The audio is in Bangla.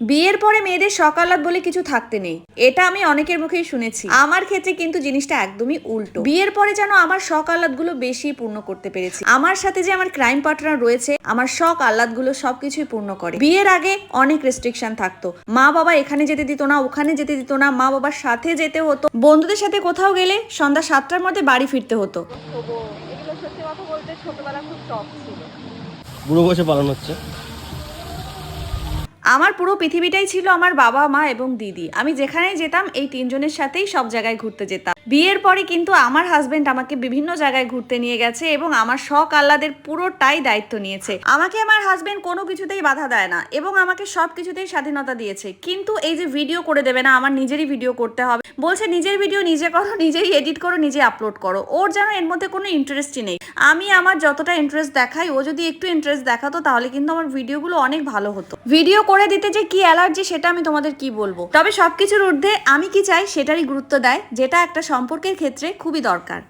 বিয়ের পরে মেয়েদের সকালাত বলে কিছু থাকতে নেই। এটা আমি অনেকের মুখেই শুনেছি। আমার ক্ষেত্রে কিন্তু জিনিসটা একদমই উল্টো। বিয়ের পরে যেন আমার শখ আহ্লাদগুলো বেশি পূর্ণ করতে পেরেছি। আমার সাথে যে আমার ক্রাইম পার্টনার রয়েছে আমার শখ আহ্লাদগুলো সবকিছুই পূর্ণ করে। বিয়ের আগে অনেক রেস্ট্রিকশন থাকতো। মা বাবা এখানে যেতে দিত না ওখানে যেতে দিত না মা বাবার সাথে যেতে হতো। বন্ধুদের সাথে কোথাও গেলে সন্ধ্যা সাতটার মধ্যে বাড়ি ফিরতে হতো। তবু এগুলো সত্যি কথা বলতে ছোটবেলা খুব শখ ছিল। বুড়ো বসে পালন হচ্ছে। আমার পুরো পৃথিবীটাই ছিল আমার বাবা, মা এবং দিদি। আমি যেখানেই যেতাম, এই তিনজনের সাথেই সব জায়গায় ঘুরতে যেতাম। বিয়ের পরে কিন্তু আমার হাজবেন্ড আমাকে বিভিন্ন জায়গায় ঘুরতে নিয়ে গেছে এবং আমার শখ আহ্লাদের পুরোটাই দায়িত্ব নিয়েছে। আমাকে আমার হাজবেন্ড কোনো কিছুতেই বাধা দেয় না এবং আমাকে সব কিছুতেই স্বাধীনতা দিয়েছে। কিন্তু এই যে ভিডিও করে দেবে না, আমার নিজেরই ভিডিও করতে হবে। বলছে, নিজের ভিডিও নিজে করো, নিজেই এডিট করো, নিজে আপলোড করো। ওর যেন এর মধ্যে কোনো ইন্টারেস্টই নেই। আমি আমার যতটা ইন্টারেস্ট দেখাই, ও যদি একটু ইন্টারেস্ট দেখাতো, তাহলে কিন্তু আমার ভিডিওগুলো অনেক ভালো হতো। ভিডিও করে দিতে যে কি অ্যালার্জি সেটা আমি তোমাদের কি বলব? তবে সবকিছুর ঊর্ধ্বে আমি কি চাই, সেটারই গুরুত্ব দেয়, যেটা একটা সম্পর্কের ক্ষেত্রে খুবই দরকার।